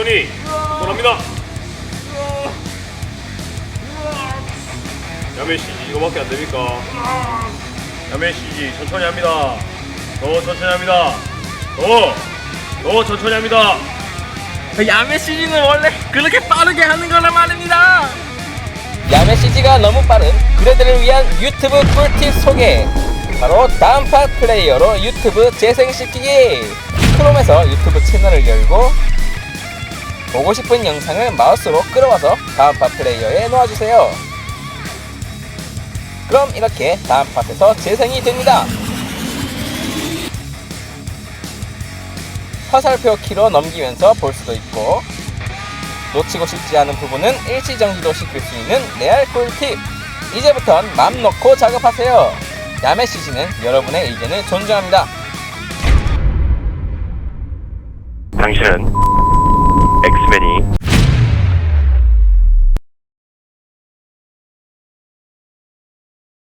천천히 출발합니다 야매 CG 이거밖에 안 됩니까? 야매 CG 천천히 합니다 더 천천히 합니다. 더, 더 천천히 합니다. 그 야매 CG는 원래 그렇게 빠르게 하는 거란 말입니다. 야매 CG가 너무 빠른 그대들을 위한 유튜브 꿀팁 소개. 바로 다운팟 플레이어로 유튜브 재생시키기. 크롬에서 유튜브 채널을 열고 보고 싶은 영상을 마우스로 끌어와서 다음팟 플레이어에 놓아주세요. 그럼 이렇게 다음팟에서 재생이 됩니다. 화살표 키로 넘기면서 볼 수도 있고 놓치고 싶지 않은 부분은 일시정지도 시킬 수 있는 레알 꿀팁. 이제부턴 맘 놓고 작업하세요. 야매 CG는 여러분의 의견을 존중합니다. 당신은